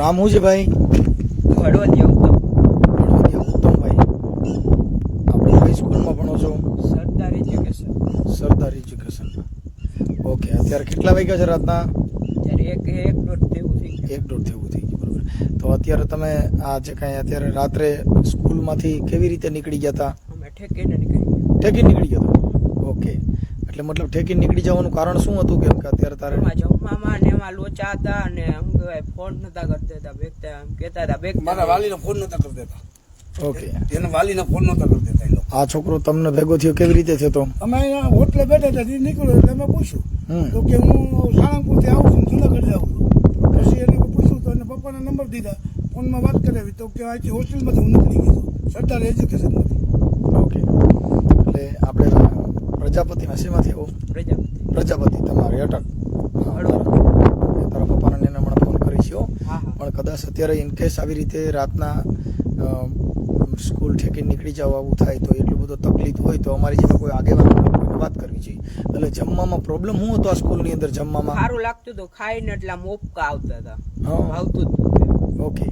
નામ શું છે ભાઈ? હળવદ ઉત્તમ. હળવદિયા ઉત્તમભાઈ આપણે કઈ સ્કૂલમાં ભણો છો? Sardar education. Sardar education. Okay અત્યારે કેટલા વાગ્યા છે રાતના? એક એક દોઢ થયું થઈ ગયું. એક દોઢ થયું થઈ ગયું બરોબર. તો અત્યારે તમે આ જે કાંઈ અત્યારે રાત્રે સ્કૂલમાંથી કેવી રીતે નીકળી ગયા હતા? અમે ઠેકીને નીકળી ઠેકી નીકળી ગયો હતો? ઓકે. એટલે મતલબ ઠેકી નીકળી જવાનું કારણ શું હતું કેમ કે અત્યારે તારે? જમવામાં ને એમાં લોચા હતા અને એમ કહેવાય ફોન નતા કરતા હતા બેગતા એમ કહેતા હતા બેગ મારા વાલીનો ફોન નતા કરી દેતા. ઓકે. એને વાલીનો ફોન નતા કરી દેતા એ લોકો. આ છોકરો તમને ભેગો થયો કેવી રીતે થયો તો? અમે હોટલે બેઠા હતા એ નીકળ્યો એટલે અમે પૂછ્યું. તો કે હું સાળંગપુરથી આવું છું જુનાગઢ જાઉં છું. પછી એને પૂછ્યું તો એને પપ્પાના નંબર દીધા ફોનમાં વાત કરાવી તો કે અહીંથી હોસ્ટેલમાંથી હું નીકળી ગયો છું સરદાર એજ્યુકેશનમાંથી ઓકે એટલે આપણે પ્રજાપતિમાં શેમાંથી આવો? પ્રજાપતિ. પ્રજાપતિ તમારે અટક. તારા પપ્પાને એને હમણાં ફોન કરી છે પણ કદાચ અત્યારે ઇન કેસ આવી રીતે રાતના સ્કૂલ ઠેકી નીકળી જાવ આવું થાય તો એટલું બધું તકલીફ હોય તો અમારી જેવા કોઈ આગેવાન વાત કરવી જોઈએ. એટલે જમવામાં પ્રોબ્લેમ શું હતો આ સ્કૂલની અંદર જમવામાં? સારું લાગતું હતું ખાઈને એટલે આમ ઓપકા આવતા હતા. હા. આવતું જ ઓકે.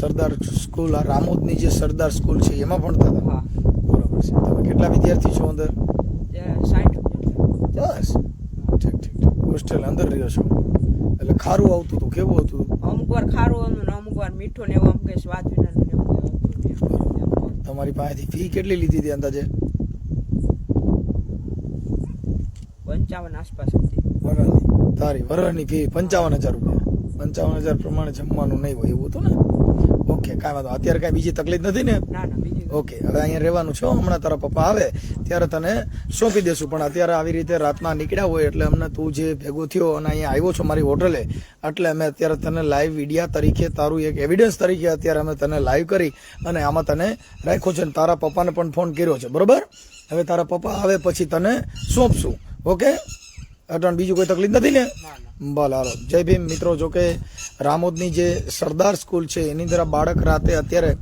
સરદાર સ્કૂલ આ રામોદની જે સરદાર સ્કૂલ છે એમાં ભણતા હતા? હા. બરોબર છે. તમે કેટલા વિદ્યાર્થી છો અંદર? બસ. ઠીક ઠીક હોસ્ટેલ અંદર રહ્યો છો. એટલે ખારું આવતું હતું કેવું હતું? અમુક વાર ખારું હતું ને અમુક વાર મીઠું ને એવું આમ કઈ સ્વાદ વિના. તમારી પાસેથી ફી કેટલી લીધી હતી અંદાજે? પંચાવન આસપાસ હતી. તારી વરણની ફી પંચાવન હજાર રૂપિયા. પંચાવન હજાર પ્રમાણે જમવાનું નહીં હોય એવું હતું ને? ઓકે કાંઈ વાંધો અત્યારે કાંઈ બીજી તકલીફ નથી ને? ના ના બીજી ઓકે હવે અહીંયા રહેવાનું છે હમણાં તારા પપ્પા આવે ત્યારે તને સોંપી દેશું. પણ અત્યારે આવી રીતે રાતના નીકળ્યા હોય એટલે અમને તું જે ભેગો થયો અને અહીંયા આવ્યો છો મારી હોટલે એટલે અમે અત્યારે તને લાઈવ વિડિયા તરીકે તારું એક એવિડન્સ તરીકે અત્યારે અમે તને લાઈવ કરી અને આમાં તને રાખ્યો છે અને તારા પપ્પાને પણ ફોન કર્યો છે. બરોબર? હવે તારા પપ્પા આવે પછી તને સોંપશું. ઓકે? અટણ બીજું કોઈ તકલીફ નથી ને? ભલે હાલો. જય ભીમ. મિત્રો જો કે રામોદની જે સરદાર સ્કૂલ છે એની અંદર બાળક રાતે અત્યારે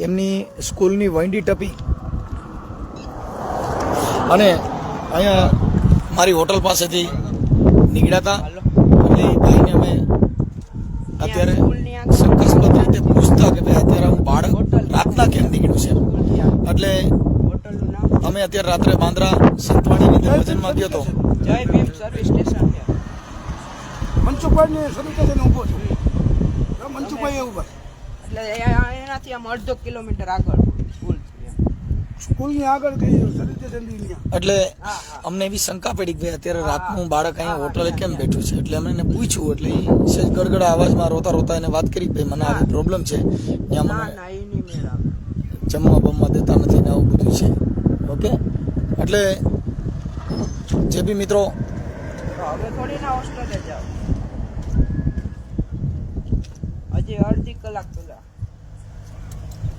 એમની સ્કૂલની વંડી ટપી. અને અહીંયા મારી હોટલ પાસેથી નીકળ્યા હતા. એટલે અમે અત્યારે સ્કૂલની આગળ શંકાસ્પદ રીતે પૂછતા કે ભાઈ અત્યારે હું બાળક રાતના કેમ નીકળ્યું છે? એટલે હોટલનું નામ અમે અત્યારે રાત્રે બાંદ્રા સંતવાણીની અંદર ભજનમાં ગયો હતો. Jai Bhim service station Mansukhbhai service ઊભો છું. મનસુખભાઈ ઊભા એટલે એનાથી આમ અડધો કિલોમીટર આગળ સ્કૂલ છે સ્કૂલની આગળ કઈ સ્ટેશન એટલે. અમને એવી શંકા પડી કે ભાઈ અત્યારે રાતનું બાળક અહીંયા હોટલે કેમ બેઠું છે? એટલે અમે એને પૂછ્યું એટલે એ સહેજ ગડગડા અવાજમાં રોતા રોતા એને વાત કરી ભાઈ મને આવી પ્રોબ્લેમ છે. ત્યાં મને. જમવા બમવા દેતા નથી ને આવું બધું છે. ઓકે? એટલે જે બી મિત્રો હવે થોડી ના હોસ્ટેલે જાઓ. હજી અડધી કલાક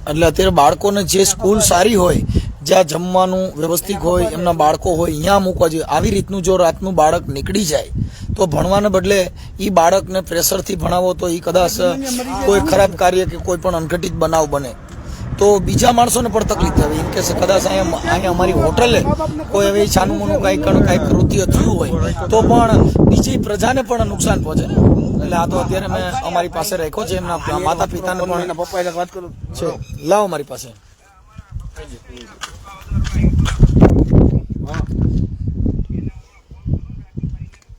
એટલે અત્યારે બાળકોને જે સ્કૂલ સારી હોય, જ્યાં જમવાનું વ્યવસ્થિત હોય, એમના બાળકો હોય, અહીંયા મૂકવા જોઈએ. આવી રીતનું જો રાતનું બાળક નીકળી જાય, તો ભણવાને બદલે એ બાળકને પ્રેશરથી ભણાવો તો એ કદાચ કોઈ ખરાબ કાર્ય કે કોઈ પણ અનઘટિત બનાવ બને. તો બીજા માણસોને પણ તકલીફ થાય. એમ કેસ કદાચ અહીંયા અહીંયા અમારી હોટલે કોઈ એવી છાનું મોનું કાંઈ કાંઈ કૃત્ય થયું હોય, તો પણ બીજી પ્રજાને પણ નુકસાન પહોંચે. એટલે આ તો અત્યારે મેં અમારી પાસે રાખ્યો છે એમના માતા પિતાને પણ છે લાવો મારી પાસે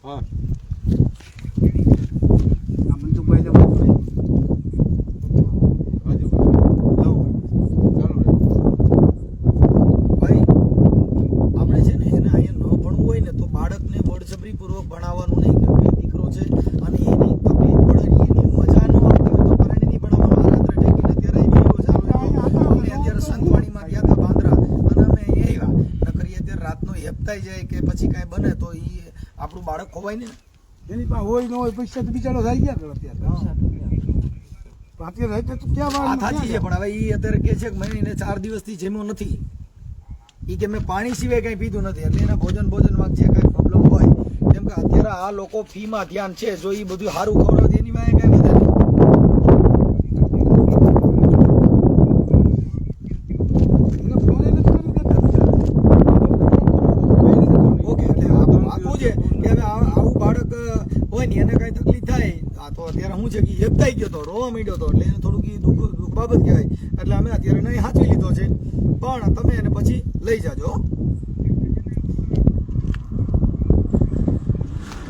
હા આ મનસુખભાઈ ને વાત કરી. ભાઈ આપણે છે ને એને અહીંયા ન ભણવું હોય ને તો બાળકને બળજબરીપૂર્વક ભણાવવાનું નહીં કેમ કે દીકરો છે અને એની તકલીફ પડે એની મજા ન આવતી હોય તો પરણે નહીં ભણાવવાનું આ રાત્રે ટેકીને અત્યારે આવી વીડિયો ચાલુ હતો. અમે અત્યારે સંતવાણીમાં ગયા હતા બાંદ્રા અને અમે અહીંયા આવ્યા નકરી અત્યારે રાતનો જાય કે પછી કાંઈ બને તો એ આપણું બાળક ખોવાય ને એની પાસે હોય ન હોય પૈસા તો બિચારો થઈ ગયા કરે અત્યારે. અત્યારે તો ક્યાં થાકી છે પણ હવે એ અત્યારે કે છે કે મેં એને ચાર દિવસથી જમ્યો નથી. એ કે મેં પાણી સિવાય કંઈ પીધું નથી એટલે એના ભોજન ભોજનમાં જે કાંઈ પ્રોબ્લેમ હોય કેમ કે અત્યારે આ લોકો ફીમાં ધ્યાન છે જો એ બધું સારું ખવડાવે એની વાંહે કાંઈ વધે નહીં એને ફોન એને કરી દેતા બિચારા. ઓકે એટલે આ આખું છે કે હવે આ- આવું બાળક હોય ને એને કાંઈ તકલીફ થાય આ તો અત્યારે હું છે કે એકતાઈ ગયો હતો રોવા માંડ્યો તો, એટલે એને થોડુંક ઈ દુઃખ દુઃખ બાબત કહેવાય. એટલે અમે અત્યારે નહીં હાચવી લીધો છે. પણ તમે એને પછી લઈ જાજો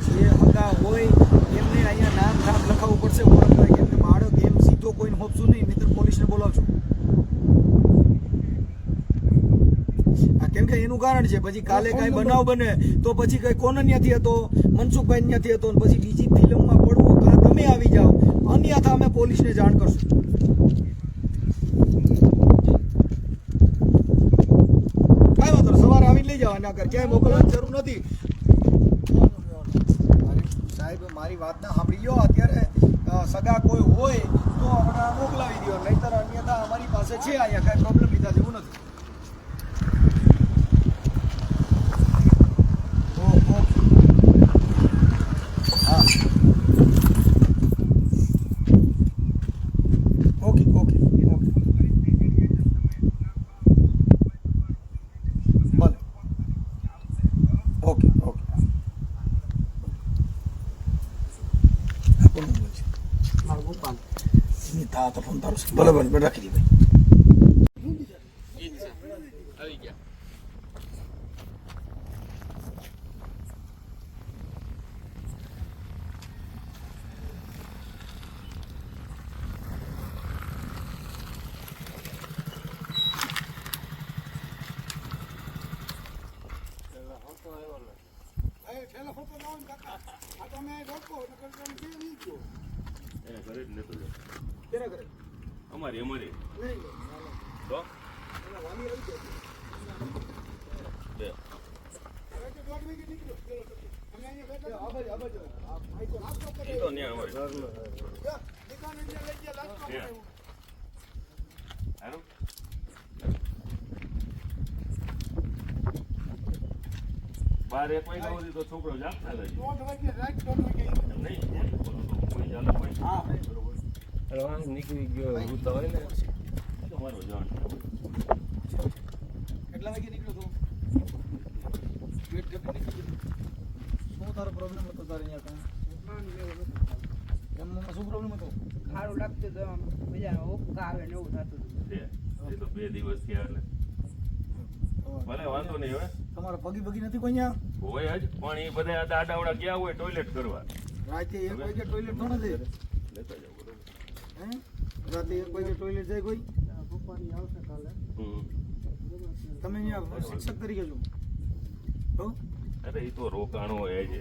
જે હતા હોય, એમને અહીંયા નામ ઠામ લખાવવું પડશે ઓળખતા કેમ કે બાળક એમ સીધો કોઈને હોપશું નહીં નહીં પોલીસને બોલાવજો. કેમ કે એનું કારણ છે, પછી કાલે કાંઈ બનાવ બને, તો પછી કઈ કોને ત્યાંથી હતો મનસુખભાઈ ત્યાંથી હતો પછી બીજી ફિલ્મમાં પડવું તમે આવી જાઓ. અન્યથા અમે પોલીસને જાણ કરશું. કાંઈ વાંધો. સવારે આવીને લઈ જાઓ. એના ઘર ક્યાંય મોકલવાની જરૂર નથી. સાહેબ, મારી વાત ના સાંભળી ગયો. અત્યારે સગા કોઈ હોય તો હમણાં મોકલાવી દો નહીતર અન્યથા અમારી પાસે છે અહીંયા. કાંઈ પ્રોબ્લેમ લીધા જેવું નથી ઓ, ઓકે. હા ઓકે ઓકે ઓકે ભલે ઓકે ઓકે આ કોનો મોબાઈલ છે ગોપાલ એની તા ફોન તારો ભલે ભલે રાખી દે ભાઈ. એ ઠેલા ફોટો લાવો કાકા. આ તમે રોકો નકર તમે જે નહીં ગયો એને ઘરે જ લેતો જાઓ. કેના કરે અમારી. અમારી તો? બે. તો ન્યા અમારી. હાલો. બાર એક વાગ્યા સુધી તો છોકરો જાગતા નહીં નીકળી ગયો હું તો હોય ને એ તો મારો જાણ કેટલા વાગે નીકળ્યો તું વેટ કરી નીકળી શું તારો પ્રોબ્લેમ હતો તારે અહીંયા કાંઈ શું પ્રોબ્લેમ હતો સારું લાગતું તો આમ મજા આવે ને એવું થતું હતું તો બે દિવસ થયા એટલે ભલે વાંધો નહીં હવે. તમારા પગી પગી નથી કોઈ અહીંયા હોય જ પણ એ બધા આ દાડાવડા ગયા હોય ટોયલેટ કરવા. રાતે એક વાગે ટોયલેટ થોડા જાય લેતા જાઓ બરોબર હે? રાતે એક વાગે ટોયલેટ જાય કોઈ? હમ. તમે અહીંયા શિક્ષક તરીકે છો. હો? અરે એ તો રોકાણો હોય છે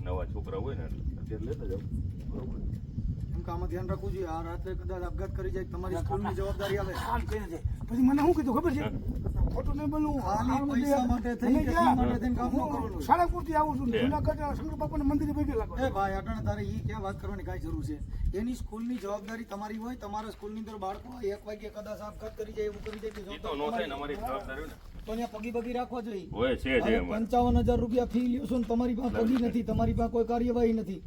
નવા છોકરા હોય ને અત્યારે લેતા જાઓ. બરોબર. એમ કે આમાં ધ્યાન રાખવું જોઈએ. આ રાત્રે કદાચ આપઘાત કરી જાય તમારી સ્કૂલની જવાબદારી આવે. પછી મને શું કીધું ખબર છે? ખોટું નહીં બોલું પૈસા માટે થઈ? માટે થઈને કામ ન કરવાનું. સાળંગપુરથી આવું છું. જુનાગઢ શંકર બાપાના મંદિરે ભેગી લાગો એ ભાઈ અટાણે તારે ઈ કે વાત કરવાની કાંઈ જરૂર છે? એની સ્કૂલની જવાબદારી તમારી હોય તમારા સ્કૂલની અંદર બાળકો એક વાગે કદાચ આપઘાત કરી જાય એવું કરી જાય કે એ તો નો થાય અમારી જવાબદારી ને. તો પગી પગી રાખવા જોઈએ. હોય છે છે પંચાવન હજાર રૂપિયા ફી લ્યો છો ને તમારી પાસે પગી નથી તમારી પાસે કોઈ કાર્યવાહી નથી.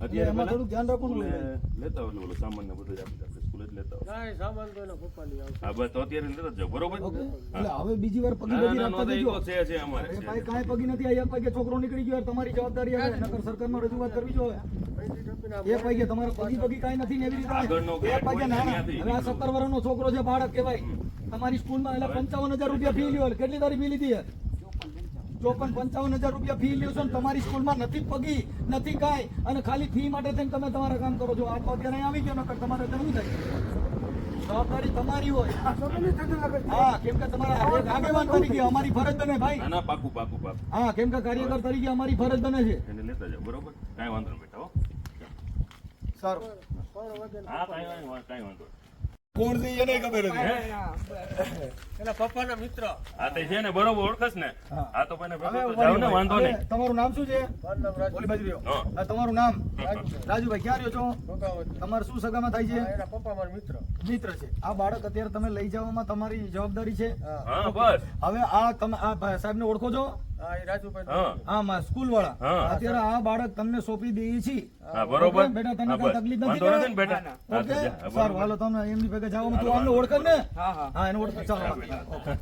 અત્યારે એમાં ધ્યાન રાખવાનું સ્કૂલે લેતા ઓલો બધું આપી દે. જ લેતા કાંઈ સામાન તો એના પપ્પાની આવશે. હા બસ તો અત્યારે લેતા જ બરોબર? એટલે હવે બીજી વાર પગી ના પગી ના નો રાખતા જજો છે છે અમારે ભાઈ કાંઈ પગી નથી. આ એક છોકરો નીકળી ગયો તમારી જવાબદારી આવે નકર સરકારમાં રજૂઆત કરવી જોઈએ. એક પગે તમારે પગી પગી કાંઈ નથી ને એવી રીતે આગળનો એક ગેટ ના હવે આ વર્ષનો છોકરો છે બાળક કહેવાય. તમારી સ્કૂલમાં એટલે પંચાવન હજાર રૂપિયા ફી લ્યો કેટલી તારી ફી લીધી છે? ચોપન પંચાવન હજાર રૂપિયા ફી લ્યો છો ને તમારી સ્કૂલમાં નથી પગી નથી કાંઈ. અને ખાલી ફી માટે થઈને તમે તમારા કામ કરો છો. આ તો અત્યારે આવી ગયો નકર તમારે શું થાય? જવાબદારી તમારી હોય. હા કેમ કે તમારા આગેવાન તરીકે અમારી ફરજ બને ભાઈ. ના પાકું પાકું પાકું. હા કેમ કે કાર્યકર તરીકે અમારી ફરજ બને છે. એને લેતા જાઓ બરોબર? કાંઈ વાંધો નહીં બેટા હો. સારું. હા કાંઈ વાંધો કાંઈ વાંધો. કોણ છે એને ખબર એના પપ્પાના મિત્ર. આ તો છે ને બરોબર ઓળખસ ને. આ તો મને ભેગો ને વાંધો નહીં. તમારું નામ શું છે? ઓલી બાજુ રહ્યો હા. તમારું નામ? રાજુભાઈ. ક્યાં રહ્યો છો? તમારે શું સગામાં થાય છે? એના પપ્પા મારા મિત્ર. મિત્ર છે. આ બાળક અત્યારે તમે લઈ જવામાં તમારી જવાબદારી છે? હા બસ. હવે આ તમે આ ભાઈ સાહેબને ઓળખો છો? હા રાજુભાઈ હા. હા માં સ્કૂલ વાળા અત્યારે આ બાળક તમને સોંપી દઈએ છીએ બરોબર. બેટા તને કઈ તકલીફ નથી વાંધો નથી ને ને? બેટા. ના, હા, તો ઓકે. જા. હા, સારું બરોબર. હાલો તમને એમની ભેગા જવામાં તું આમને હાલો. ને? હા હા. હા એને ઓળખે. ચાલો વાંધો નહીં. ઓકે.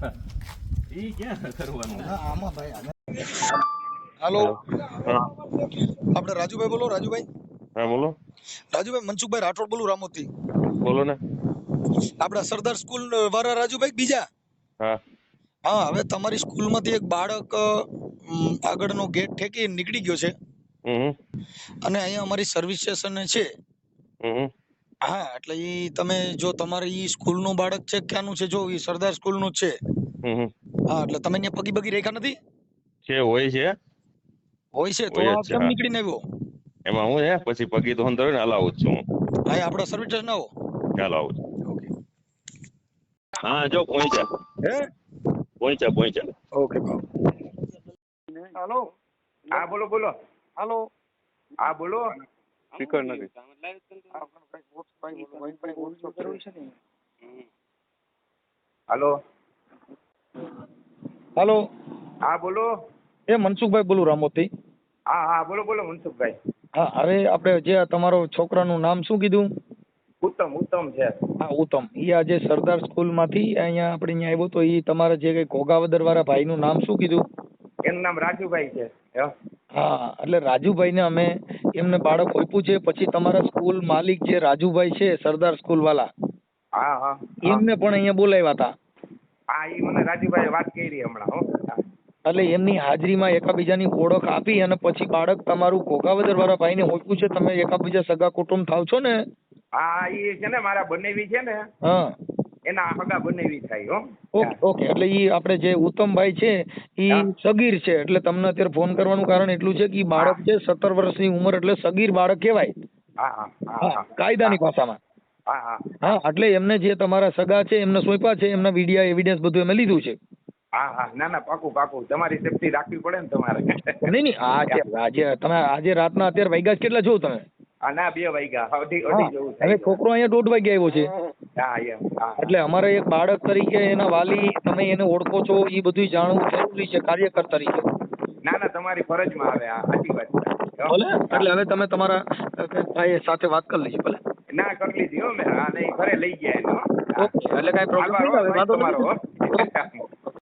ઈ ક્યાં કરવાનું? આમાં ભાઈ હાલો. આપણે રાજુભાઈ બોલો રાજુભાઈ. હા બોલો. રાજુભાઈ મનસુખભાઈ રાઠોડ બોલું રામોતી બોલો ને. આપડા સરદાર સ્કૂલ વાળા રાજુભાઈ બીજા. હા. હા હવે તમારી સ્કૂલમાંથી એક બાળક આગળનો ગેટ ઠેકી નીકળી ગયો છે. અને અહીંયા અમારી સર્વિસ સ્ટેશન છે. હા એટલે ઈ તમે જો તમારે ઈ સ્કૂલનું બાળક છે ક્યાંનું છે? જો ઈ સરદાર સ્કૂલનું છે. હા એટલે તમે અહીંયા પગી બગી રેખા નથી? છે હોય છે. હોય છે તો કેમ નીકળીને આવ્યો? એમાં હું હે પછી પગી તો અંદર હલાવું જ છું હું. આપણા સર્વિસ સ્ટેશન આવો. ચાલો આવું હા જો પહોંચ્યા હે? પહોંચ્યા પહોંચ્યા ઓકે હાલો હા બોલો બોલો. હાલો હા બોલો. સ્પીકર નથી. હાલો હાલો હા બોલો. એ મનસુખભાઈ બોલું રામોતી હા હા બોલો બોલો મનસુખભાઈ. હા અરે આપણે જે તમારો છોકરાનું નામ શું કીધું? ઉત્તમ ઉત્તમ છે. હા ઉત્તમ. એ આજે સરદાર સ્કૂલમાંથી અહીંયા આપણે અહીંયા આવ્યો તો એ તમારા જે કઈ ઘોઘાવદર વાળા ભાઈનું નામ શું કીધું? એનું નામ રાજુભાઈ છે. હા. એટલે રાજુભાઈને અમે એમને બાળક આપ્યું છે પછી તમારા સ્કૂલ માલિક જે રાજુભાઈ છે સરદાર સ્કૂલ વાળા હા હા. એમને પણ અહીંયા બોલાવ્યા હતા. હા એ મને રાજુભાઈ વાત કરી હમણાં હો. એટલે એમની હાજરીમાં એકાબીજાની ઓળખ આપી અને પછી બાળક તમારું ઘોઘાવદર વાળા ભાઈને હોપ્યું છે તમે એકાબીજા સગા કુટુંબ થાવ છો ને? હા એ છે ને મારા બનેવી છે ને હા. એના હગા બનેવી થાય હો. ઓકે ઓકે એટલે ઈ આપણે જે ઉત્તમભાઈ છે ઈ સગીર છે એટલે તમને અત્યારે ફોન કરવાનું કારણ એટલું છે કે ઈ બાળક છે સત્તર વર્ષની ઉંમર એટલે સગીર બાળક કહેવાય. હા હા કાયદાની ભાષામાં. હા હા. એટલે એમને જે તમારા સગા છે એમને સોંપ્યા છે એમના વિડિયા એવિડન્સ બધું એમ લીધું છે. હા હા ના ના પાકું પાકું. તમારી સેફટી રાખવી પડે ને તમારે. નહીં નહીં આજે આજે તમે આજે રાતના અત્યારે વાગ્યા કેટલા છો તમે? ના બે વાગ્યા. અઢી અઢી જેવું હવે છોકરો અહીંયા દોઢ વાગે આવ્યો છે. હા એમ એટલે અમારે એક બાળક તરીકે એના વાલી તમે એને ઓળખો છો એ બધું જાણવું જરૂરી છે કાર્યકર તરીકે. ના ના તમારી ફરજમાં આવે હા સાચી વાત ભલે એટલે હવે તમે તમારા ભાઈ સાથે વાત કરી લેજો ભલે. ના કરી લીધી હો મેં. હા નહીં ઘરે લઈ ગયા એને ઓકે એટલે કાંઈ પ્રોબ્લેમ નહીં હો આવે વાંધો તમારો